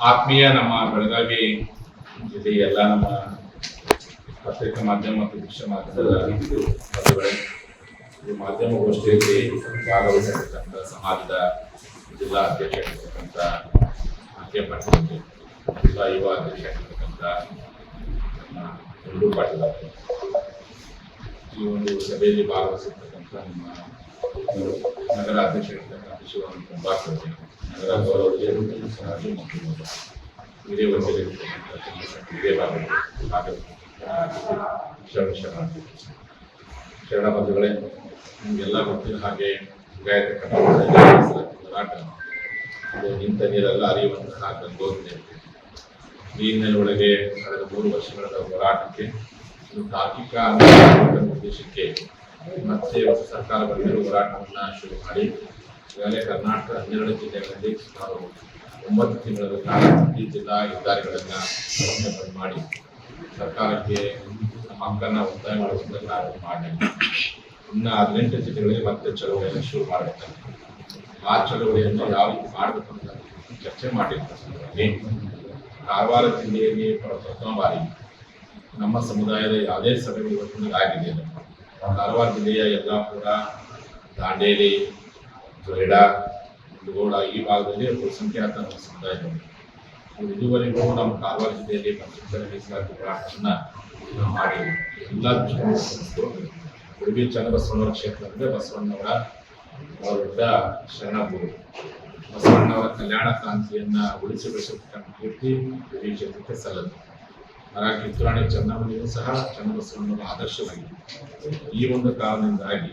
ಆತ್ಮೀಯ ನಮ್ಮ ಬೆಳಗಾವಿ ಜಿಲ್ಲೆಯ ಎಲ್ಲ ನಮ್ಮ ಪತ್ರಿಕಾ ಮಾಧ್ಯಮ ಮತ್ತು ದೃಶ್ಯ ಮಾಧ್ಯಮದ ಮಾಧ್ಯಮ ಈ ಮಾಧ್ಯಮಗೋಷ್ಠಿಯಲ್ಲಿ ಭಾಗವಹಿಸಿರ್ತಕ್ಕಂಥ ಸಮಾಜದ ಜಿಲ್ಲಾ ಅಧ್ಯಕ್ಷರಾಗಿರ್ತಕ್ಕಂಥ ಆಕೆ ಪಾಟೀಲ್ ಜಿಲ್ಲಾ ಯುವ ಅಧ್ಯಕ್ಷರಾಗಿರ್ತಕ್ಕಂಥ ನಮ್ಮ ಚಂದ್ರು ಪಾಟೀಲ್. ಈ ಒಂದು ಸಭೆಯಲ್ಲಿ ಭಾಗವಹಿಸಿರ್ತಕ್ಕಂಥ ನಮ್ಮ ನಗರ ನಗರ ಶರಣ ಶರಣ ಶರಣ ಬಂಧುಗಳೇ ನಿಮಗೆಲ್ಲ ಗೊತ್ತಿರೋ ಹಾಗೆ ಗಾಯತ್ರಿ ಹೋರಾಟ ನಿಂತ ನೀರೆಲ್ಲ ಅರಿಯುವಂತಹ ಗಂಗೋತ್ರಿ ನೀರಿನ ಒಳಗೆ ಕಳೆದ ಮೂರು ವರ್ಷಗಳ ಹೋರಾಟಕ್ಕೆ ತಾರ್ಕಿಕ ಉದ್ದೇಶಕ್ಕೆ ಮತ್ತೆ ಸರ್ಕಾರ ಬಂದಿರುವ ಹೋರಾಟವನ್ನ ಶುರು ಮಾಡಿ, ಈಗಾಗಲೇ ಕರ್ನಾಟಕ ಹನ್ನೆರಡು ಜಿಲ್ಲೆಗಳಲ್ಲಿ ಸುಮಾರು ಒಂಬತ್ತು ತಿಂಗಳ ಕಾಲ ಪ್ರತಿ ಜಿಲ್ಲಾ ಹೆದ್ದಾರಿಗಳನ್ನ ಬಂದ್ ಮಾಡಿ, ಸರ್ಕಾರಕ್ಕೆ ನಮ್ಮ ಹಕ್ಕನ್ನ ಒತ್ತಾಯ ಕಾರ್ಯ ಮಾಡಿ. ಇನ್ನ ಹದಿನೆಂಟು ಜಿಲ್ಲೆಗಳಲ್ಲಿ ಮತ್ತೆ ಚಳವಳಿಯನ್ನು ಶುರು ಮಾಡಿರ್ತಾರೆ ಆ ಚಳವಳಿಯನ್ನು ಯಾವ ರೀತಿ ಮಾಡಬೇಕು ಅಂತ ಚರ್ಚೆ ಮಾಡಿರ್ತಾರೆ ಕಾರವಾರ ಜಿಲ್ಲೆಯಲ್ಲಿ ಪ್ರ- ಪ್ರಥಮ ಬಾರಿ ನಮ್ಮ ಸಮುದಾಯದ ಯಾವುದೇ ಸಭೆಗಳು ಆಗಿದೆ ಕಾರವಾರ ಜಿಲ್ಲೆಯ ಯಲ್ಲಾಪುರ ದಾಂಡೇಲಿ ಜೊಯ್ಡ ಮುಂಡಗೋಡ ಈ ಭಾಗದಲ್ಲಿ ಬಹುಸಂಖ್ಯಾತ ಇವ್ರು ಇದುವರೆಗೂ ನಮ್ಮ ಕಾರವಾರ ಜಿಲ್ಲೆಯಲ್ಲಿ ಪಂಚಾಯಿತಿ ಮೀಸಲಾತಿ ಹೋರಾಟವನ್ನ ಮಾಡಿ ಎಲ್ಲ ಉಡುಪಿ ಚನ್ನಬಸವಣ್ಣವರ ಕ್ಷೇತ್ರ ಅಂದರೆ ಬಸವಣ್ಣವರ ಅವರಿಂದ ಶರಣಭೂರು ಬಸವಣ್ಣವರ ಕಲ್ಯಾಣ ಕ್ರಾಂತಿಯನ್ನ ಉಳಿಸಿ ಬೆಳೆಸತಕ್ಕಂಥ ಕೀರ್ತಿ ಉಡುಪಿ ಕ್ಷೇತ್ರಕ್ಕೆ ಸಲ್ಲದು ಹಾಗಾಗಿ ಕಿತ್ತೂರಾಣಿ ಚೆನ್ನಮ್ಮನಿಗೂ ಸಹ ಚನ್ನಬಸವಣ್ಣವರ ಆದರ್ಶವಾಗಿದೆ ಈ ಒಂದು ಕಾರಣದಿಂದಾಗಿ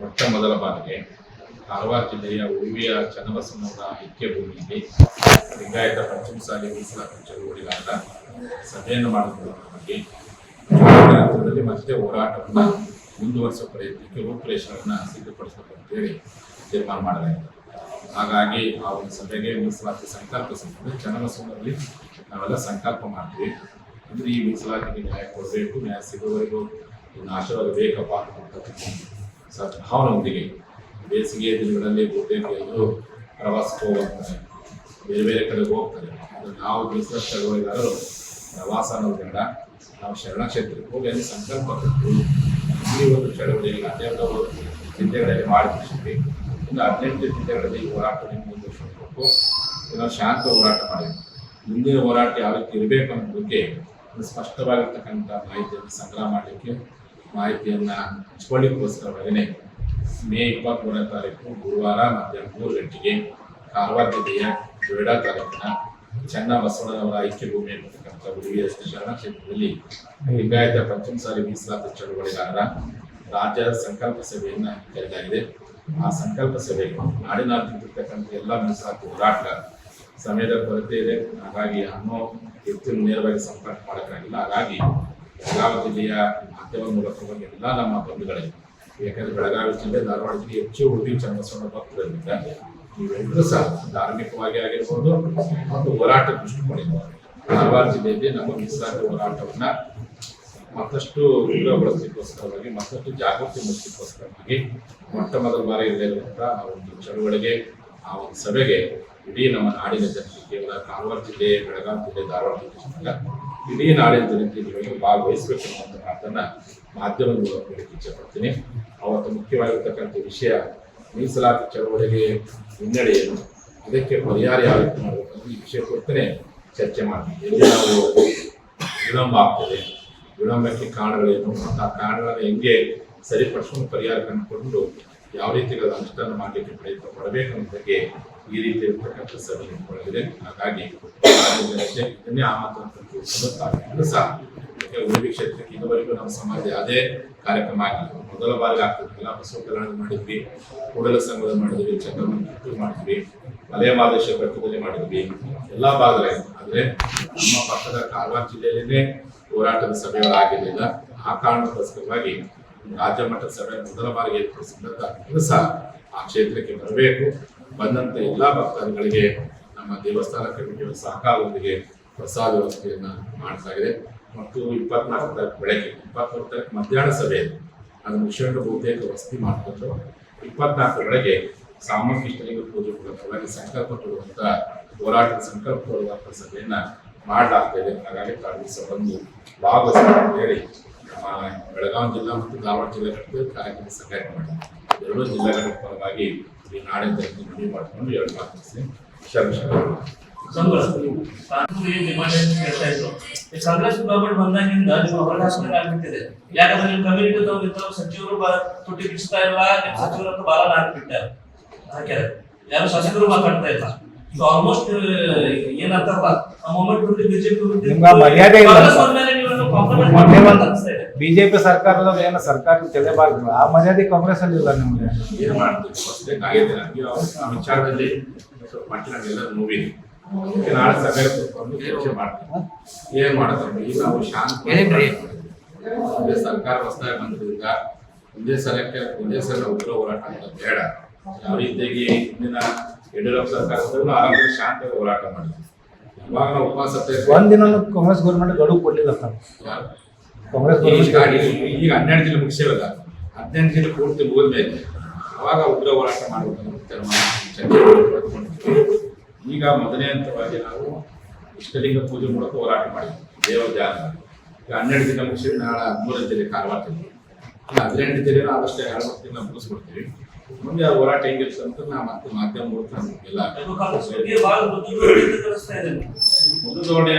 ಮೊಟ್ಟ ಮೊದಲ ಬಾರಿಗೆ ಕಾರವಾರ ಜಿಲ್ಲೆಯ ಉಡುಪಿಯ ಚನ್ನಬಸವಣ್ಣವರ ಐಕ್ಯ ಭೂಮಿಯಲ್ಲಿ ಲಿಂಗಾಯತ ಪಂಚಮಸಾಲಿ ಮೀಸಲಾತಿ ಚಳುವಳಿಗಾರರ ಸಭೆಯನ್ನು ಮಾಡುವುದರ ಬಗ್ಗೆ ಹಂತದಲ್ಲಿ ಮತ್ತೆ ಹೋರಾಟವನ್ನು ಮುಂದುವರಿಸುವ ಪ್ರಯತ್ನಕ್ಕೆ ರೂಪುರೇಷೆಗಳನ್ನು ಸಿದ್ಧಪಡಿಸಬೇಕು ಅಂತೇಳಿ ತೀರ್ಮಾನ ಮಾಡಲಾಯಿತು. ಹಾಗಾಗಿ ಆ ಒಂದು ಸಭೆಗೆ ಮೀಸಲಾತಿ ಸಂಕಲ್ಪ ಸಂಬಂಧ ಚನ್ನಬಸವನಲ್ಲಿ ನಾವೆಲ್ಲ ಸಂಕಲ್ಪ ಮಾಡ್ತೀವಿ. ಅಂದ್ರೆ ಈ ಮೀಸಲಾತಿಗೆ ನ್ಯಾಯ ಕೊಡಬೇಕು? ನ್ಯಾಯ ಸಿಗುವವರೆಗೂ ಇನ್ನು ಆಶೀರ್ವಾದ ಬೇಕಪ್ಪ ಅಂತಕ್ಕಂಥ ಸದ್ಭಾವನೊಂದಿಗೆ ಬೇಸಿಗೆ ದಿನಗಳಲ್ಲಿ ಬಹುತೇಕ ಎಲ್ಲರೂ ಪ್ರವಾಸಕ್ಕೆ ಹೋಗ್ತಾರೆ. ಬೇರೆ ಬೇರೆ ಕಡೆಗೆ ಹೋಗ್ತಾರೆ. ಆದರೆ ನಾವು ಮೀಸಲಾತಿ ಚಳವಳಿಗಾರರು ಪ್ರವಾಸ ಅನ್ನೋದು ಬೇಡ. ನಾವು ಶರಣ ಕ್ಷೇತ್ರಕ್ಕೆ ಹೋಗಿ ಅಲ್ಲಿ ಸಂಕಲ್ಪ ಕೊಟ್ಟು ಈ ಒಂದು ಚಳವಳಿಯಲ್ಲಿ ಹನ್ನೆರಡು ಚಿಂತೆಗಳಲ್ಲಿ ಮಾಡಿ ಮುಗಿಸಿದ್ವಿ ಇನ್ನು ಹದಿನೆಂಟು ಜಿಲ್ಲೆಗಳಲ್ಲಿ ಹೋರಾಟ ಹೋರಾಟವನ್ನು ಮುಂದುವರಿಸಬೇಕು ನಾವು ಶಾಂತ ಹೋರಾಟ ಮಾಡಿದ್ವಿ ಮುಂದಿನ ಹೋರಾಟ ಯಾವ ರೀತಿ ಇರಬೇಕು ಅನ್ನೋದಕ್ಕೆ ಒಂದು ಸ್ಪಷ್ಟವಾಗಿರ್ತಕ್ಕಂಥ ಮಾಹಿತಿಯನ್ನು ಸಂಗ್ರಹ ಮಾಡಲಿಕ್ಕೆ ಮಾಹಿತಿಯನ್ನ ಹಂಚ್ಕೊಳ್ಳಿಕ್ಕೋಸ್ಕರವಾಗನೇ ಮೇ ಇಪ್ಪತ್ತ್ಮೂರನೇ ತಾರೀಕು ಗುರುವಾರ ಮಧ್ಯಾಹ್ನ ಮೂರು ಗಂಟೆಗೆ ಕಾರವಾರ ಜಿಲ್ಲೆಯ ಜೊಯ್ಡಾ ತಾಲೂಕಿನ ಚೆನ್ನ ಬಸವಣ್ಣನವರ ಐಕ್ಯ ಭೂಮಿ ಎನ್ನತಕ್ಕಂಥ ಶರಣ ಕ್ಷೇತ್ರದಲ್ಲಿ ಲಿಂಗಾಯತ ಪಂಚಮಸಾಲಿ ಮೀಸಲಾತಿ ಚಳುವಳಿಗಾರರ ರಾಜ್ಯ ಸಂಕಲ್ಪ ಸಭೆಯನ್ನ ಕರೆದಾಗಿದೆ. ಆ ಸಂಕಲ್ಪ ಸಭೆಗೆ ನಾಡಿನಾದ್ಯಂತ ಇರ್ತಕ್ಕಂಥ ಎಲ್ಲ ಮೀಸಲಾತಿ ಹೋರಾಟ ಸಮಯದ ಕೊರತೆ ಇದೆ. ಹಾಗಾಗಿ ಅನ್ನೋ ವ್ಯಕ್ತಿಯನ್ನು ನೇರವಾಗಿ ಸಂಪರ್ಕ ಮಾಡೋಕ್ಕಾಗಿಲ್ಲ. ಹಾಗಾಗಿ ಬೆಳಗಾವಿ ಜಿಲ್ಲೆಯ ಮಾಧ್ಯಮ ಮೂಲಕ ಎಲ್ಲ ನಮ್ಮ ಬಂಧುಗಳಿಗೆ ಯಾಕಂದ್ರೆ ಬೆಳಗಾವಿ ಜಿಲ್ಲೆ ಧಾರವಾಡ ಜಿಲ್ಲೆ ಹೆಚ್ಚು ಉಡುಪಿ ಚನ್ನಬಸವಣ್ಣ ಭಕ್ತರಿಂದ ನೀವೆಲ್ಲರೂ ಸಹ ಧಾರ್ಮಿಕವಾಗಿ ಆಗಿರ್ಬೋದು ಮತ್ತು ಹೋರಾಟ ದೃಷ್ಟಿಕೋನದಿಂದ ಧಾರವಾಡ ಜಿಲ್ಲೆಯಲ್ಲಿ ನಮ್ಮ ಮೀಸಲಾತಿ ಹೋರಾಟವನ್ನ ಮತ್ತಷ್ಟು ಉಗ್ರಗೊಳಿಸಲಿಕ್ಕೋಸ್ಕರವಾಗಿ ಮತ್ತಷ್ಟು ಜಾಗೃತಿ ಮೂಡಿಸಲಿಕ್ಕೋಸ್ಕರವಾಗಿ ಮೊಟ್ಟ ಮೊದಲ ಬಾರಿ ಇರಲಿರುವಂತಹ ಆ ಒಂದು ಚಳುವಳಿಗೆ, ಆ ಒಂದು ಸಭೆಗೆ ಇಡೀ ನಮ್ಮ ನಾಡಿನ ಜನತೆ ಕೇವಲ ಕಾರವಾರ ಜಿಲ್ಲೆ, ಬೆಳಗಾವಿ ಜಿಲ್ಲೆ ಧಾರವಾಡ ಜಿಲ್ಲೆ ಇಡೀ ನಾಡಿನ ಜನತೆ ನಿಮಗೆ ಭಾಗವಹಿಸಬೇಕು ಅನ್ನುವಂಥ ಮಾತನ್ನ ಮಾಧ್ಯಮದ ಮೂಲಕ ಹೇಳಕ್ಕೆ ಇಚ್ಛಪಡ್ತೀನಿ. ಅವತ್ತು ಮುಖ್ಯವಾಗಿರ್ತಕ್ಕಂಥ ವಿಷಯ ಮೀಸಲಾತಿ ಚಳವಳಿಗೆ ಹಿನ್ನಡೆ ಏನು ಅದಕ್ಕೆ ಪರಿಹಾರ ಯಾವ ರೀತಿ ಮಾಡಬೇಕು ಈ ವಿಷಯ ಕುರಿತೇ ಚರ್ಚೆ ಮಾಡ್ತೀನಿ ಎಲ್ಲಿ ನಾವು ವಿಳಂಬ ಆಗ್ತದೆ, ವಿಳಂಬಕ್ಕೆ ಕಾರಣಗಳೇನು ಮತ್ತು ಆ ಕಾರಣಗಳನ್ನು ಹೆಂಗೆ ಸರಿಪಡಿಸ್ಕೊಂಡು ಪರಿಹಾರ ಕಂಡುಕೊಂಡು ಯಾವ ರೀತಿ ಅನುಷ್ಠಾನ ಮಾಡಲಿಕ್ಕೆ ಪ್ರಯತ್ನ ಪಡಬೇಕು ಅನ್ನೋ ಬಗ್ಗೆ ಈ ರೀತಿ ಇರತಕ್ಕಂಥ ಸಭೆ ಇಟ್ಕೊಳ್ಳಿದೆ ಹಾಗಾಗಿ ಇದನ್ನೇ ಆಮಂತ್ರಣ ಸಹ ಉಡುಪಿ ಕ್ಷೇತ್ರಕ್ಕೆ ಇದುವರೆಗೂ ನಮ್ಮ ಸಮಾಜ ಅದೇ ಕಾರ್ಯಕ್ರಮ ಆಗಿಲ್ಲ ಮೊದಲ ಬಾರಿಗೆ ಆಗ್ತಿರ್ಲಿಲ್ಲ. ಬಸವ ಕಲ್ಯಾಣ ಮಾಡಿದ್ವಿ. ಕೂಡಲ ಸಂಘದ ಮಾಡಿದ್ವಿ. ಚಂದ್ರಮನ್ ಕಿತ್ತೂರು ಮಾಡಿದ್ವಿ. ಮಲೆಯ ಮಾದೇಶ ಬೆಟ್ಟದಲ್ಲಿ ಮಾಡಿದ್ವಿ. ಎಲ್ಲಾ ಭಾಗದಲ್ಲಿ ಆದ್ರೆ ನಮ್ಮ ಪಕ್ಕದ ಕಾರವಾರ ಜಿಲ್ಲೆಯಲ್ಲೇ ಹೋರಾಟದ ಸಭೆಗಳು ಆಗಿರಲಿಲ್ಲ ಆ ಕಾರಣಕ್ಕೋಸ್ಕರವಾಗಿ ರಾಜ್ಯ ಮಟ್ಟದ ಸಭೆ ಮೊದಲ ಬಾರಿಗೆ ಏರ್ಪಡಿಸಿದಂತಹ ಸಹ ಆ ಕ್ಷೇತ್ರಕ್ಕೆ ಬರಬೇಕು. ಬಂದಂತ ಎಲ್ಲಾ ಭಕ್ತಾದಿಗಳಿಗೆ ನಮ್ಮ ದೇವಸ್ಥಾನ ಕಮಿಟಿಯ ಸಹಕಾರದೊಂದಿಗೆ ಪ್ರಸಾದ ವ್ಯವಸ್ಥೆಯನ್ನ ಇದೆ. ಮತ್ತು ಇಪ್ಪತ್ನಾಲ್ಕು ತಾರೀಕು ಬೆಳಗ್ಗೆ ಇಪ್ಪತ್ಮೂರು ತಾರೀಕು ಮಧ್ಯಾಹ್ನ ಸಭೆ ಇದೆ. ಅದನ್ನು ಮುಗಿಸ್ಕೊಂಡು ಬಹುತೇಕ ವಸತಿ ಮಾಡಿಕೊಂಡು ಇಪ್ಪತ್ನಾಲ್ಕು ಬೆಳಗ್ಗೆ ಇಷ್ಟಲಿಂಗ ಪೂಜೆ ಕೊಡೋದ್ರೊಳಗೆ ಸಂಕಲ್ಪ ಕೊಡುವಂತ ಹೋರಾಟದ ಸಂಕಲ್ಪ ಹೋರಾಟ ಸಭೆಯನ್ನ ಮಾಡಲಾಗ್ತದೆ ಹಾಗಾಗಿ ತಾವು ಸಹ ಬಂದು ಭಾಗವಹಿಸಿ ಅಂತ ಹೇಳಿ ನಮ್ಮ ಬೆಳಗಾವಿ ಜಿಲ್ಲಾ ಮತ್ತು ಧಾರವಾಡ ಜಿಲ್ಲಾ ಘಟಕದಲ್ಲಿ ಕಾರ್ಯಕ್ರಮ ಸಹಾಯ ಮಾಡಿದೆ ಎರಡೂ ಜಿಲ್ಲೆಗಳ ಪರವಾಗಿ ಈ ನಾಡಿನ ಜನತೆ ಮನವಿ ಮಾಡಿಕೊಂಡು ಎರಡು ಮಾತು ಶರಣ ಸಂತೋಷ ಕಾನೂನು ಏನ್ ಡಿಮಾಂಡ್ ಅಂತ ಕೇಳ್ತಾ ಇದ್ರು. ಈ ಕಾಂಗ್ರೆಸ್ ಗವರ್ಮೆಂಟ್ ಬಂದಾಗಿಂದ ನಿಮ್ಮ ಹೊರಗಾಸನೆ ಆಗ್ಬಿಟ್ಟಿದೆ. ಯಾಕಂದ್ರೆ ನಿಮ್ಮ ಕಮ್ಯುನಿಟಿ ಸಚಿವರು ಬ- ತುಟಿ ಬಿಚ್ತಾ ಇಲ್ಲ ನಿಮ್ಮ ಸಚಿವರು ಅಂತ ಬಾಲ ಹಾಕ್ಬಿಟ್ಟಾರೆ ಹಾಕ್ಯಾರೆ ಯಾರು ಶಾಸಕರು ಮಾತಾಡ್ತಾ ಇಲ್ಲ. ಆಲ್ಮೋಸ್ಟ್ ಏನಂತಾರಲ್ಲ ಆ ಮೊಮೆಂಟ್ ಬಿಟ್ಟು ಬಿಜೆಪಿ ಮರ್ಯಾದೆ ಅನಿಸ್ತಾ ಇದೆ. ಬಿಜೆಪಿ ಸರ್ಕಾರದ ಏನು ಸರ್ಕಾರ ತೆಗೆಬಾರ್ದು ಆ ಮರ್ಯಾದೆ ಕಾಂಗ್ರೆಸ್ ಅಲ್ಲಿ ಇಲ್ಲ ನಿಮ್ಗೆ. ಏನು ಮಾಡ್ತೀವಿ ನನಗೆ ಆ ವಿಚಾರದಲ್ಲಿ ಸ್ವಲ್ಪ ನೋವಿದೆ ನಾಳೆ ಸಭೆ ಕೂತ್ಕೊಂಡು ಚರ್ಚೆ ಮಾಡ್ತೀವಿ. ಏನ್ ಮಾಡ್ತಾರೆ ಈಗ ನಾವು ಶಾಂತಿ ಒಂದೇ ಸರ್ಕಾರ ಹೊಸದಾಗಿ ಬಂದ್ರಿಂದ ಒಂದೇ ಸಲಕ್ಕೆ ಒಂದೇ ಸಲ ಉಗ್ರ ಹೋರಾಟ ಅಂತ ಬೇಡ. ಯಾವ ರೀತಿಯಾಗಿ ಹಿಂದಿನ ಯಡಿಯೂರಪ್ಪ ಸರ್ಕಾರ ಆರಾಮ ಶಾಂತಿ ಹೋರಾಟ ಮಾಡಿದ್ವಿ ಇವಾಗ ನಾವು ಉಪವಾಸ ಒಂದಿನ ಕಾಂಗ್ರೆಸ್ ಗೌರ್ಮೆಂಟ್ ಗಡುವು ಕೊಡ್ಲಿಲ್ಲ ಸರ್. ಈಗ ಈಗ ಹನ್ನೆರಡು ಜಿಲ್ಲೆ ಮುಗಿಸಿವಲ್ಲ ಹದಿನೆಂಟು ಜಿಲ್ಲೆ ಪೂರ್ತಿ ಮುಗಿದ್ಮೇಲೆ ಅವಾಗ ಉಗ್ರ ಹೋರಾಟ ಮಾಡಬೇಕು ತೀರ್ಮಾನ ಈಗ ಮೊದಲನೇ ಹಂತವಾಗಿ ನಾವು ಇಷ್ಟಲಿಂಗ ಪೂಜೆ ಮೂಲಕ ಹೋರಾಟ ಮಾಡಿದ್ವಿ. ದೇವರ ಜಾಗ. ಈಗ ಹನ್ನೆರಡು ದಿನ ಮುಗಿಸಿ ನಾಳೆ ಹದಿಮೂರನೇ ಜಿಲ್ಲೆ ಕಾರವಾರ ಜಿಲ್ಲೆ. ಹದಿನೆಂಟು ಜಿಲ್ಲೆ ಆದಷ್ಟೇ ಎರಡು ದಿನ ಮುಗಿಸ್ಬಿಡ್ತೀವಿ. ಮುಂದೆ ಆ ಹೋರಾಟ ಹೆಂಗಿರುತ್ತೆ ಅಂತ ನಾವು ಮತ್ತೆ ಮಾಧ್ಯಮ ಮೂಲಕ ಬುದ್ಧಿವಂತಿಕೆ ಕಲಿಸ್ತಾ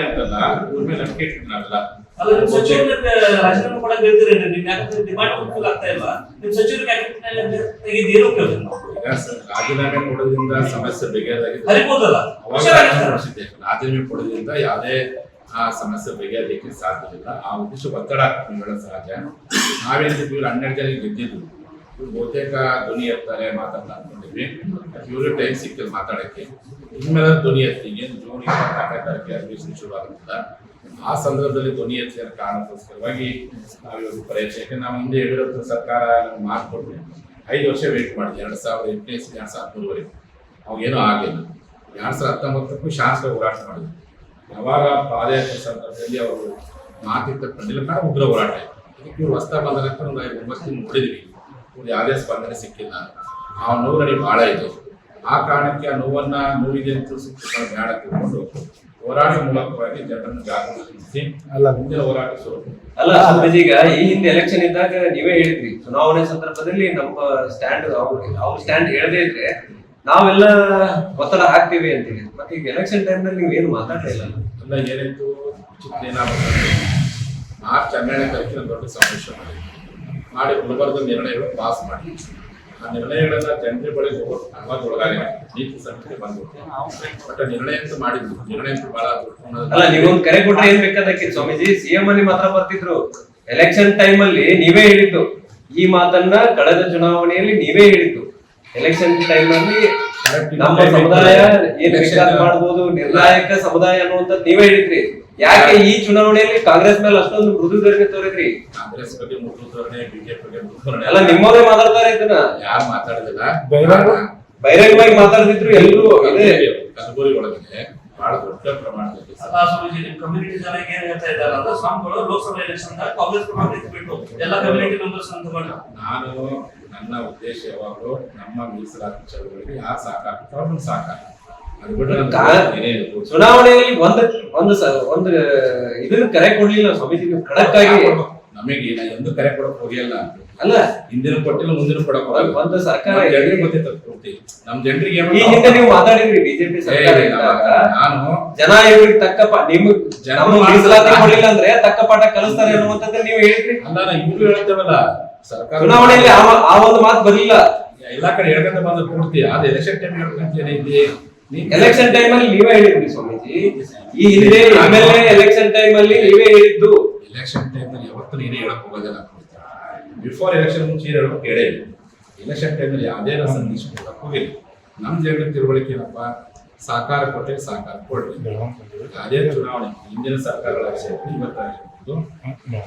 ಅಂತಲ್ಲ ಇವ್ರ ಮೇಲೆ ನಂಬಿಕೆ ಇಟ್ಟಿದ್ದು ರಾಜೀನಾಮೆ ಕೊಡಕ್ ಹೇಳ್ತೀರಿ ನಿಮ್ ಯಾಕಂದ್ರೆ ಡಿಮಾಂಡ್ ಫುಲ್ಫಿಲ್ ಆಗ್ತಾ ಇಲ್ಲ? ನಿಮ್ ಸಚಿವರಿಗೆ ಯಾಕೆ ತೆಗೆದು ಏನು ಪ್ರಯೋಜನ ಈಗ ಸ- ರಾಜೀನಾಮೆ ಕೊಡೋದ್ರಿಂದ ಸಮಸ್ಯೆ ಬಗೆಹರಿಯಾಗಿದೆ. ಹರಿಬೋದಲ್ಲ. ರಾಜೀನಾಮೆ ಕೊಡೋದ್ರಿಂದ ಯಾವುದೇ ಆ ಸಮಸ್ಯೆ ಬಗೆಹರಿಲಿಕ್ಕೆ ಸಾಧ್ಯವಿಲ್ಲ ಆ ಉದ್ದೇಶ ಒತ್ತಡ ಹಾಕೋಣ ಸಹಜ ನಾವೇನಿದ್ವಿ ಹನ್ನೆರಡು ಜನ ಗೆದ್ದಿದ್ವಿ ಇವ್ರು ಬಹುತೇಕ ಧ್ವನಿ ಎತ್ತಾರೆ ಮಾತಾಡ್ತಾ ಅನ್ಕೊಂಡಿದ್ವಿ ಇವರು ಟೈಮ್ ಸಿಕ್ಕಿಲ್ಲ ಮಾತಾಡಕ್ಕೆ. ಇನ್ಮೇಲೆ ಧ್ವನಿ ಎತ್ತಿ ಏನು ಜೂನ್ ಇಪ್ಪತ್ನಾಲ್ಕನೇ ತಾರೀಕಿಗೆ ಅಧಿವೇಶನ ಶುರು ಆಗುತ್ತಲ್ಲ ಆ ಸಂದರ್ಭದಲ್ಲಿ ಧ್ವನಿ ಎತ್ತಿದ ಕಾರಣಕ್ಕೋಸ್ಕರವಾಗಿ ನಾವು ಇವಾಗ ಪ್ರಯತ್ನ ಯಾಕಂದ್ರೆ ನಾವು ಹಿಂದೆ ಯಡಿಯೂರಪ್ಪ ಸರ್ಕಾರ ಕೊಟ್ಟು ಐದು ವರ್ಷ ವೇಟ್ ಮಾಡಿದ್ವಿ ಎರಡು ಸಾವಿರದ ಎಂಟನೇ ಎರಡು ಸಾವಿರದ ಹದಿಮೂರುವರೆಗೆ ಅವಾಗೇನೂ ಆಗಲಿಲ್ಲ ಎರಡು ಸಾವಿರದ ಹತ್ತೊಂಬತ್ತಕ್ಕೂ ಶಾಸಕ ಹೋರಾಟ ಮಾಡಿದ್ವಿ ಯಾವಾಗ ಪಾದಯಾತ್ರೆ ಸಂದರ್ಭದಲ್ಲಿ ಅವರು ಮಾತಿಗೆ ತಕ್ಕೊಂಡಿಲ್ಲ ಕಾರಣ ಉಗ್ರ ಹೋರಾಟ ಆಯ್ತು. ಅದಕ್ಕೆ ಇವ್ರು ಹೊಸ ಬಂದ ನಂತರ ಒಂದು ಐದು ಒಂಬತ್ತು ನೋಡಿದ್ವಿ ಇವ್ರು ಯಾವುದೇ ಸ್ಪಂದನೆ ಸಿಕ್ಕಿಲ್ಲ. ಆ ನೋವು ನನಗೆ ಭಾಳ ಇದೆ ಆ ಕಾರಣಕ್ಕೆ ಆ ನೋವನ್ನ ನೋವಿದೆ ಅಂತ ಸುಖ ಬೇಡ ತಿಳ್ಕೊಂಡು ಹೋರಾಟ ಮೂಲಕವಾಗಿ ಜನರನ್ನು ಜಾಗೃತಿಸಿ ಅಲ್ಲ. ಮುಂದಿನ ಹೋರಾಟ ಅಲ್ಲ ಸ್ವಾಮೀಜಿ ಈಗ ಈ ಹಿಂದೆ ಎಲೆಕ್ಷನ್ ಇದ್ದಾಗ ನೀವೇ ಹೇಳಿದ್ರಿ ಚುನಾವಣೆ ಸಂದರ್ಭದಲ್ಲಿ ನಮ್ಮ ಸ್ಟ್ಯಾಂಡ್ ಅವ್ರ ಅವ್ರ ಸ್ಟ್ಯಾಂಡ್ ಹೇಳದೇ ಇದ್ರೆ ನಾವೆಲ್ಲ ಒತ್ತಡ ಹಾಕ್ತೀವಿ ಅಂತೇಳಿ ಮತ್ತೆ ಈಗ ಎಲೆಕ್ಷನ್ ಟೈಮ್ನಲ್ಲಿ ನೀವು ಏನು ಮಾತಾಡ್ತಾ ಇಲ್ಲ? ಅಲ್ಲ ಏನಿತ್ತು ಮಾರ್ಚ್ ಹನ್ನೆರಡನೇ ತಾರೀಕಿನ ದೊಡ್ಡ ಸಮಾವೇಶ ಮಾಡಿ ಮಾಡಿ ಗುಲ್ಬರ್ಗ ನಿರ್ಣಯಗಳು ಪಾಸ್ ಮಾಡಿ ಆ ನಿರ್ಣಯಗಳನ್ನ ಜನರ ಬಳಿ ಒಳಗಾಗಿ ನೀತಿ ಸಂಹಿತೆ ಬಂದು ಬಟ್ ನಿರ್ಣಯ ಅಂತ ಮಾಡಿದ್ರು. ನಿರ್ಣಯ ಅಂತ ಬಹಳ ಅಲ್ಲ ನೀವೊಂದು ಕರೆ ಕೊಟ್ರೆ ಏನ್ ಬೇಕಾದಕ್ಕೆ ಸ್ವಾಮೀಜಿ ಸಿಎಂ ಅಲ್ಲಿ ಮಾತ್ರ ಬರ್ತಿದ್ರು. ಎಲೆಕ್ಷನ್ ಟೈಮ್ ಅಲ್ಲಿ ನೀವೇ ಹೇಳಿದ್ದು. ಈ ಮಾತನ್ನ ಕಳೆದ ಚುನಾವಣೆಯಲ್ಲಿ ನೀವೇ ಹೇಳಿದ್ದು. ಎಲೆಕ್ಷನ್ ಟೈಮ್ ಅಲ್ಲಿ ನಮ್ಮ ಸಮುದಾಯ ಏನ್ ಮಾಡಬಹುದು ನಿರ್ಣಾಯಕ ಸಮುದಾಯ ಅನ್ನುವಂತ ನೀವೇ ಹೇಳಿದ್ರಿ. ಯಾಕೆ ಈ ಚುನಾವಣೆಯಲ್ಲಿ ಕಾಂಗ್ರೆಸ್ ಮೇಲೆ ಅಷ್ಟೊಂದು ಮೃದು ಧೋರಣೆ ತೋರಿದ್ರಿ? ಕಾಂಗ್ರೆಸ್ ಬಗ್ಗೆ ಮೃದು ಧೋರಣೆ ಬಿಜೆಪಿ ಬಗ್ಗೆ ಮೃದು ಧೋರಣೆ ಎಲ್ಲ ನಿಮ್ಮವರೇ ಮಾತಾಡ್ತಾರೆ ಇದನ್ನ. ಯಾರು ಮಾತಾಡಲಿಲ್ಲ ಬಹಿರಂಗ? ಬಹಿರಂಗವಾಗಿ ಮಾತಾಡ್ತಿದ್ರು ಎಲ್ಲರೂ. ಅದೇ ಕಲಬುರಗಿ ಒಳಗಡೆ ಬಹಳ ದೊಡ್ಡ ಪ್ರಮಾಣದಲ್ಲಿ. ಸದಾ ಸ್ವಾಮೀಜಿ ನಿಮ್ ಕಮ್ಯುನಿಟಿ ಜನ ಏನ್ ಹೇಳ್ತಾ ಇದ್ದಾರೆ ಅಂದ್ರೆ ಸ್ವಾಮಿಗಳು ಲೋಕಸಭಾ ಎಲೆಕ್ಷನ್ ಕಾಂಗ್ರೆಸ್ ಪ್ರಮಾಣ ಬಿಟ್ಟು ಎಲ್ಲ ಕಮ್ಯುನಿಟಿ ಮೆಂಬರ್ಸ್ ಅಂತ ನಾನು ನನ್ನ ಉದ್ದೇಶ ಯಾವಾಗಲೂ ನಮ್ಮ ಮೀಸಲಾತಿ ಚಳುವಳಿಗೆ ಯಾರು ಸಾಕಾಗುತ್ತೋ ಅವ್ರನ್ನ ಸಾಕಾಗ ಚುನಾವಣೆಯಲ್ಲಿ ಒಂದ್ ಒಂದು ಒಂದು ಇದನ್ನ ಕರೆ ಕೊಡ್ಲಿಲ್ಲ ಸ್ವಾಮೀಜಿ ನೀವು ಖಡಕ್ ಆಗಿ ನಮಗೆ ಎಂದು ಕರೆ ಕೊಡಕ್ ಹೋಗಿಲ್ಲ ಅಲ್ಲ. ಹಿಂದಿನ ಕೊಟ್ಟಿಲ್ಲ ಮುಂದಿನ ಕೊಡಕ್ ಒಂದ್ ಸರ್ಕಾರ ಜನರಿಗೆ ಗೊತ್ತಿತ್ತು ಪೂರ್ತಿ. ನಮ್ ಜನರಿಗೆ ಈ ಹಿಂದೆ ನೀವು ಮಾತಾಡಿದ್ರಿ ಬಿಜೆಪಿ ಸರ್ಕಾರ ನಾನು ಜನ ಇವ್ರಿಗೆ ತಕ್ಕ ನಿಮ್ ಜನ ಮೀಸಲಾತಿ ಕೊಡ್ಲಿಲ್ಲ ಅಂದ್ರೆ ತಕ್ಕ ಪಾಠ ಕಲಿಸ್ತಾರೆ ಅನ್ನುವಂಥದ್ದು ನೀವು ಹೇಳಿದ್ರಿ. ಅಲ್ಲ ನಾ ಇವ್ರು ಹೇಳ್ತೇವಲ್ಲ ಸರ್ಕಾರ ಚುನಾವಣೆಯಲ್ಲಿ ಆ ಒಂದು ಮಾತು ಬರ್ಲಿಲ್ಲ. ಎಲ್ಲಾ ಕಡೆ ಹೇಳ್ಕೊಂತ ಬಂದ ಪೂರ್ತಿ. ಅದು ಎಲೆಕ್ಷನ್ ಟೈಮ್ ಹೇಳ್ಕೊಂತ ಇಲ್ಲಿ ಎಲೆಕ್ಷನ್ ಟೈಮ್ ಅಲ್ಲಿ ನೀವೇ ಹೇಳಿದ್ರಿ ಸ್ವಾಮೀಜಿ. ಈ ಹಿಂದೆ ಆಮೇಲೆ ಎಲ್ ಎ ಎಲೆಕ್ಷನ್ ಟೈಮ್ ಅಲ್ಲಿ ನೀವೇ ಹೇಳಿದ್ದು. ಎಲೆಕ್ಷನ್ ಟೈಮ್ ಅಲ್ಲಿ ಯಾವತ್ತೂ ನೀನೇ ಹೇಳಕ್ ಹೋಗೋದಿಲ್ಲ ಬಿಫೋರ್ ಎಲೆಕ್ಷನ್ ಮುಂಚೆ ಏನು ಕೇಳೇ ಹೇಳೇ ಇಲ್ಲ ಎಲೆಕ್ಷನ್ ಟೈಮಲ್ಲಿ ಯಾವುದೇ ನಾವು ಸಂದೇಶ ಕೊಡಕ್ ಹೋಗಿಲ್ಲ. ನಮ್ಮ ಜನರ ತಿಳುವಳಿಕೆ ಏನಪ್ಪ? ಸಹಕಾರ ಕೊಟ್ಟೆ ಸಹಕಾರ ಕೊಡ್ರಿ. ಯಾವುದೇ ಚುನಾವಣೆ ಹಿಂದಿನ ಸರ್ಕಾರಗಳಾಗಿರ್ಬೋದು ಇವತ್ತಾಗಿರ್ಬೋದು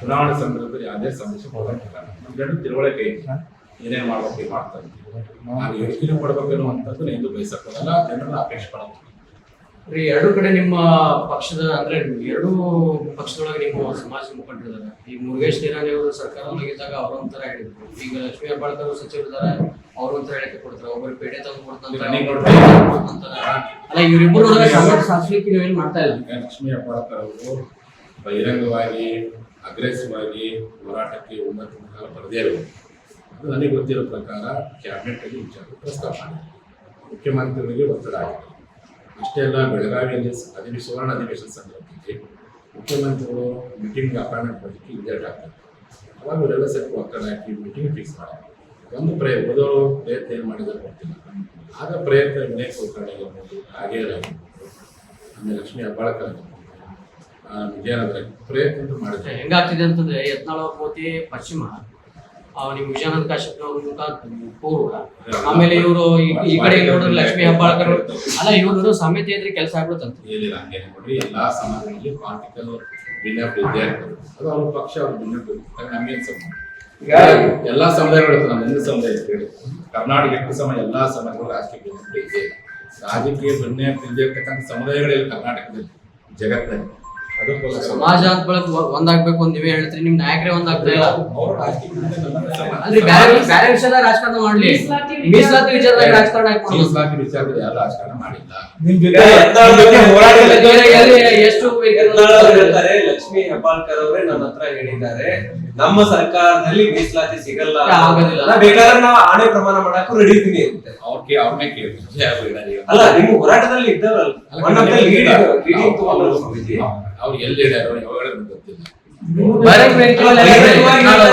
ಚುನಾವಣೆ ಸಂದರ್ಭದಲ್ಲಿ ಯಾವುದೇ ಸಂದೇಶ ಕೊಡೋಕ್ಕಿಲ್ಲ ನಮ್ಮ ಜನರ ತಿಳುವಳಿಕೆ ಐತಿ ಏನೇನ್ ಮಾಡ್ಬೇಕು ಮಾಡ್ತಾ ಇದ್ದೀವಿ ನಾನು ಯೋಚನೆ ಕೊಡ್ಬೇಕು ಅನ್ನುವಂಥದ್ದು ಎಂದು ಬಯಸಕ್ಕೋದಲ್ಲ ಜನರನ್ನ ಅಪೇಕ್ಷೆ ಪಡೋದು ರೀ ಎರಡು ಕಡೆ ನಿಮ್ಮ ಪಕ್ಷದ ಅಂದ್ರೆ ಎರಡೂ ಪಕ್ಷದೊಳಗೆ ನಿಮ್ಮ ಸಮಾಜ ಮುಖಂಡರಿದ್ದಾರೆ. ಈ ಮುರುಗೇಶ್ ನಿರಾಣಿ ಅವರು ಸರ್ಕಾರದೊಳಗಿದ್ದಾಗ ಅವರೊಂಥರ ಹೇಳಿದ್ರು. ಈಗ ಲಕ್ಷ್ಮೀ ಹೆಬ್ಬಾಳ್ಕರ್ ಅವರು ಸಚಿವರಿದ್ದಾರೆ ಅವರೊಂಥರ ಒಂಥರ ಹೇಳಿಕೆ ಕೊಡ್ತಾರೆ. ಒಬ್ಬರು ಪೇಟೆ ತಂದು ಕೊಡ್ತಾರೆ. ಅಲ್ಲ ಇವರಿಬ್ಬರು ನೀವೇನು ಮಾಡ್ತಾ ಇಲ್ಲ? ಲಕ್ಷ್ಮೀ ಹೆಬ್ಬಾಳ್ಕರ್ ಅವರು ಬಹಿರಂಗವಾಗಿ ಅಗ್ರೆಸಿವ್ ಆಗಿ ಹೋರಾಟಕ್ಕೆ ಉನ್ನತ ಮುಖಾಲ ಬರದೇ ಇರಬೇಕು ನನಗೆ ಗೊತ್ತಿರೋ ಪ್ರಕಾರ ಕ್ಯಾಬಿನೆಟ್ ಅಲ್ಲಿ ವಿಚಾರ ಪ್ರಸ್ತಾಪ ಮಾಡಿದೆ ಮುಖ್ಯಮಂತ್ರಿಗಳಿಗೆ ಒತ್ತಡ ಆಗಿದೆ ಅಷ್ಟೇ ಅಲ್ಲ, ಬೆಳಗಾವಿಯಲ್ಲಿ ಅಧಿವೇಶ ಸುವರ್ಣ ಅಧಿವೇಶನ ಸಂದರ್ಭದಲ್ಲಿ ಮುಖ್ಯಮಂತ್ರಿಗಳು ಮೀಟಿಂಗ್ ಅಪಾಯಿಂಟ್ಮೆಂಟ್ ಮಾಡಲಿಕ್ಕೆ ಲೇಟ್ ಆಗ್ತದೆ ಅವಾಗ ಇವರೆಲ್ಲ ಸ್ವಲ್ಪ ಒತ್ತಡ ಹಾಕಿ ಮೀಟಿಂಗ್ ಫಿಕ್ಸ್ ಮಾಡಿ ಒಂದು ಪ್ರಯ, ಓದೋರು ಪ್ರಯತ್ನ ಏನು ಮಾಡಿದ್ದಾರೆ ಗೊತ್ತಿಲ್ಲ. ಆಗ ಪ್ರಯತ್ನ ವಿನಯ್ ಕುಲಕರ್ಣಿ ಆಗಿರ್ಬೋದು ಹಾಗೇರ್ ಆಗಿರ್ಬೋದು ಆಮೇಲೆ ಲಕ್ಷ್ಮೀ ಅಬ್ಬಾಳಕರ್ ವಿಜಯನಗರ ಪ್ರಯತ್ನ ಮಾಡಿದ್ರೆ? ಹೆಂಗಾಗ್ತಿದೆ ಅಂತಂದ್ರೆ, ಯತ್ನಾಳ್ ಪೋತಿ ಪಶ್ಚಿಮ. ಆ, ನಿಮ್ ವಿಜಯಾನಂದ ಕಾಶ್ಯಪ್ನವ್ರ ಪೂರ್ವ ಆಮೇಲೆ ಇವರು ಈ ಕಡೆ ನೋಡಿದ್ರೆ ಲಕ್ಷ್ಮೀ ಹೆಬ್ಬಾಳ್ಕರ್ ಅವ್ರು- ಅಲ್ಲ ಇವರು ಸಮಿತಿ ಇದ್ರೆ ಕೆಲಸ ಆಗ್ಬಿಡುತ್ತಂತ. ಏನಿಲ್ಲ ಹಂಗೆ ನೋಡ್ರಿ ಎಲ್ಲಾ ಪಾರ್ಟಿಕಲ್ ಅದು ಅವ್ರ ಪಕ್ಷ ಅವ್ರ ಭಿನ್ನಪ್ಪ ನಮ್ಗೇನ್ ಸಂಬಂಧ? ಈಗ ಎಲ್ಲಾ ಸಮುದಾಯಗಳು ನಮ್ಮ ಹಿಂದೂ ಸಮುದಾಯ ಕರ್ನಾಟಕ ಎಷ್ಟು ಸಮಾಜ ಎಲ್ಲಾ ಸಮಯಗಳು ರಾಜಕೀಯ ಇದೆ. ರಾಜಕೀಯ ಭಿನ್ನಪ್ಪ ಇಲ್ಲದೆ ಇರ್ತಕ್ಕಂಥ ಸಮುದಾಯಗಳಿಲ್ಲ ಕರ್ನಾಟಕದಲ್ಲಿ ಜಗತ್ತಿನಲ್ಲಿ ಸಮಾಜ ಅಂತ ಬಳಕ ಒಂದಾಗ್ಬೇಕು ಅಂತ ನೀವೇ ಹೇಳ್ತೀರಿ. ನಿಮ್ ನಾಯಕರೇ ಒಂದಾಗ್ತಾ ಇಲ್ಲ. ಅಂದ್ರೆ ಬೇರೆ ಬೇರೆ ವಿಷಯದ ರಾಜಕಾರಣ ಮಾಡ್ಲಿ. ಮೀಸಲಾತಿ ವಿಚಾರದಾಗ ರಾಜಕಾರಣ ಮೀಸಲಾತಿ ವಿಚಾರದಲ್ಲಿ ಯಾರು ರಾಜಕಾರಣ ಮಾಡಿಲ್ಲ. ನಿಮ್ ಈಗ ಜೊತೆ ಎಷ್ಟು ಲಕ್ಷ್ಮೀ ಹೆಬ್ಬಾಳ್ಕರ್ ಅವರೇ ನನ್ನ ಹತ್ರ ಹೇಳಿದ್ದಾರೆ ನಮ್ಮ ಸರ್ಕಾರದಲ್ಲಿ ಮೀಸಲಾತಿ ಸಿಗಲ್ಲ ಆಗೋದಿಲ್ಲ. ನಾ ಬೇಕಾದ್ರೆ ನಾವು ಆಣೆ ಪ್ರಮಾಣ ಮಾಡಕ್ಕೂ ರೆಡಿ ಇದ್ದೀನಿ ಅಂತ. ಅವ್ರಿಗೆ ಅವ್ರನ್ನೇ ಕೇಳಿ? ಅಲ್ಲ ನಿಮ್ಮ ಹೋರಾಟದಲ್ಲಿ ಇದ್ದಾರಲ್ಲ one of the leading leading Swamiji ಅವ್ರು ಯಾವಾಗ ಗೊತ್ತಿಲ್ಲ.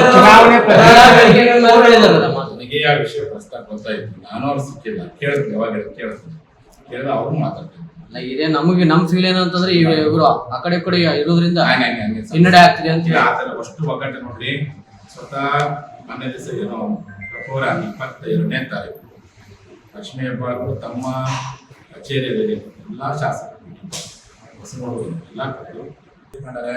ಚುನಾವಣೆ. ನನಗೆ ಆ ವಿಷಯ ಪ್ರಸ್ತಾಪ ಗೊತ್ತಾಯ್ತು ನಾನು ಅವ್ರು ಸಿಕ್ಕಿಲ್ಲ. ಕೇಳ್ತೀನಿ ಯಾವಾಗ ಕೇಳ್ತೀನಿ. ಕೇಳಿದ್ರೆ ಅವ್ರು ಮಾತಾಡ್ತೀನಿ ಅಲ್ಲ, ಇದೇ ನಮಗೆ ನಮ್ ಫೀಲ್ ಏನಂತಂದ್ರೆ ಇವರು ಆ ಕಡೆ ಕಡೆ ಇರೋದ್ರಿಂದ ಹಂಗೆ ಹಂಗೆ ಹಂಗೆ. ಹಿನ್ನಡೆ ಆಗ್ತಿದೆ ಅಂತ ಹೇಳಿ. ಆ ಥರ ಅಷ್ಟು ಒಗ್ಗಟ್ಟು ನೋಡ್ರಿ. ಸ್ವತಃ ಮೊನ್ನೆ ದಿವಸ ಏನೋ ಪ್ರೋಗ್ರಾಮ್ ಇಪ್ಪತ್ತ ಎರಡನೇ ತಾರೀಕು. ಲಕ್ಷ್ಮೀ ಹೆಬ್ಬಾಳ್ಕರ್ ತಮ್ಮ ಕಚೇರಿಯಲ್ಲಿ ಎಲ್ಲಾ ಶಾಸಕರು ಹೊಸನೋಡು ಎಲ್ಲ ಕರೆದು ತಿಳ್ಕೊಂಡಾರೆ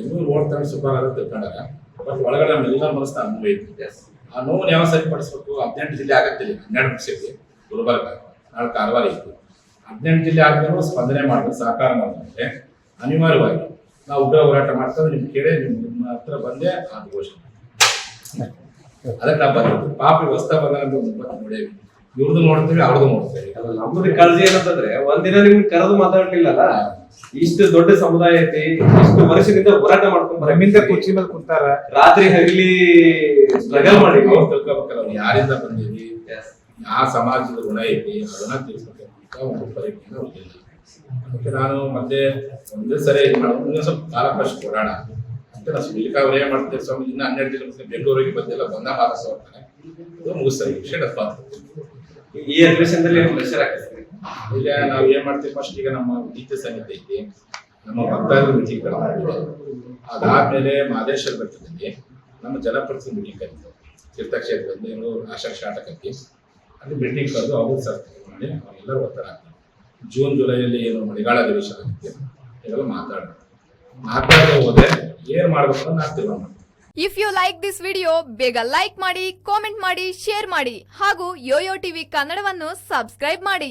ಎಲ್ಲರೂ ನೋಡ್ತಾರೆ ಸುಬ್ಬಾಗ ತಿಳ್ಕೊಂಡಾರೆ ಬಟ್ ಒಳಗಡೆ ನಮ್ಮೆಲ್ಲ ಮನಸ್ಸಿನ ಅನುಭವ ಇತ್ತು. ಆ ನೋವು ಯಾವ ಸರಿಪಡಿಸ್ಬೇಕು? ಹದಿನೆಂಟು ಜಿಲ್ಲೆ ಆಗತ್ತಿಲ್ಲ. ಹನ್ನೆರಡು ಮುಗಿಸಿದ್ವಿ ಗುಲ್ಬರ್ಗ. ನಾಳೆ ಕಾರವಾರ ಇತ್ತು. ಹದಿನೆಂಟು ಜಿಲ್ಲೆ ಆದ್ರೂ ಸ್ಪಂದನೆ ಮಾಡಿದ್ರು ಸಹಕಾರ ಮಾಡಿದ್ರೆ. ಅನಿವಾರ್ಯವಾಗಿ. ನಾವು ಉಗ್ರ ಹೋರಾಟ ಮಾಡ್ತಾ ನಿಮ್ಗೆ ಕೇಳಿ ನಿಮ್ ನಿಮ್ಮ ಹತ್ರ ಬಂದೆ ಆ ಘೋಷಣೆ. ಅದಕ್ಕೆ ನಾವು ಬಂದಿದ್ದು ಪಾಪಿ ಹೊಸ್ತಾ ಬಂದ ನೋಡೇವಿ. ಇವ್ರದ್ದು ನೋಡ್ತೀವಿ ಅವ್ರದ್ದು ನೋಡ್ತೀವಿ. ನಮ್ದು ನಮ್ಮದು ಕಾಳಜಿ ಏನಂತಂದ್ರೆ ಒಂದಿನ ನಿಮ್ಗೆ ಕರೆದು ಮಾತಾಡ್ಲಿಲ್ಲಲ್ಲ? ಇಷ್ಟು ದೊಡ್ಡ ಸಮುದಾಯ ಐತಿ ಇಷ್ಟು ವರ್ಷದಿಂದ ಹೋರಾಟ ಮಾಡ್ಕೊಂಡ್ ಬರಮಿಂದ ಕುರ್ಚಿ ಮೇಲೆ ಕುಂತಾರ. ರಾತ್ರಿ ಹಗಲಿ ಸ್ಟ್ರಗಲ್ ಮಾಡಿ ಅವ್ರು ತಿಳ್ಕೊಬೇಕಲ್ಲ ಅವ್ರು ಯಾರಿಂದ ಬಂದೀವಿ ಆ ಸಮಾಜದ ಗುಣ ಐತಿ ಅದನ್ನ ಅವ್ರಿಗಿಲ್ಲ ಅದಕ್ಕೆ ನಾನು ಮತ್ತೆ ಒಂದೇ ಸರಿ ಇನ್ನೊಂದು ಸ್ವಲ್ಪ ಕಾಲ ಸ್ವಲ್ಪ ಕೊಡೋಣ. ಅಂತ ನಾವು ಸುಲಿಕ ಅವ್ರು ಮಾಡ್ತಾರೆ ಸ್ವಾಮಿ? ಇನ್ನ ಹನ್ನೆರಡು ದಿನ ಬೆಂಗಳೂರಿಗೆ ಬಂದಿಲ್ಲ ಬಂದ ಮಾತಾಡ್ಸ ಹೋಗ್ತಾನೆ ಅದು ಮುಗಿಸ್ತಾರೆ. ವಿಷಯ ಈ ಅಧಿವೇಶನದಲ್ಲಿ ಪ್ರೆಷರ್ ಆಗ್ತದೆ ಈಗ ನಾವು ಏನ್ ಮಾಡ್ತೀವಿ? ಫಸ್ಟ್ ಈಗ ನಮ್ಮ ನೀತಿ ಸಂಗೀತ ಐತಿ. ನಮ್ಮ ಭಕ್ತಾದಿಗಳ ಮೀಟಿಂಗ್ ಅದಾದ್ಮೇಲೆ ಮಾದೇಶ್ವರ ಬೆಟ್ಟದಲ್ಲಿ ನಮ್ಮ ಜನಪ್ರತಿನಿಧಿ ಮೀಟಿಂಗ್ ಕರೀತಾರೆ ತೀರ್ಥಕ್ಷೇತ್ರದಲ್ಲಿ ಆಶಾ ಶಾಟಕಕ್ಕೆ ಅಲ್ಲಿ ಬಿಲ್ಡಿಂಗ್ ಕರೆದು ಆಫೀಸ್ ಸರ್ ಮಾಡಿ ಅವರೆಲ್ಲರೂ ಒತ್ತಡ ಆಗ್ತಾರೆ. ಜೂನ್ ಜುಲೈಯಲ್ಲಿ ಏನು ಮಳೆಗಾಲ ಅಧಿವೇಶನ ಆಗುತ್ತೆ ಇವೆಲ್ಲ ಮಾತಾಡೋಣ. ಮಾತಾಡೋ ಹೋದ್ರೆ ಏನ್ ಮಾಡ್ಬೇಕು ಅಂತ ನಾನು if you like this video ಬೇಗ ಲೈಕ್ ಮಾಡಿ ಕಾಮೆಂಟ್ ಮಾಡಿ ಶೇರ್ ಮಾಡಿ ಹಾಗೂ ಯೋಯೋ ಟಿವಿ ಕನ್ನಡವನ್ನು ಸಬ್ಸ್ಕ್ರೈಬ್ ಮಾಡಿ.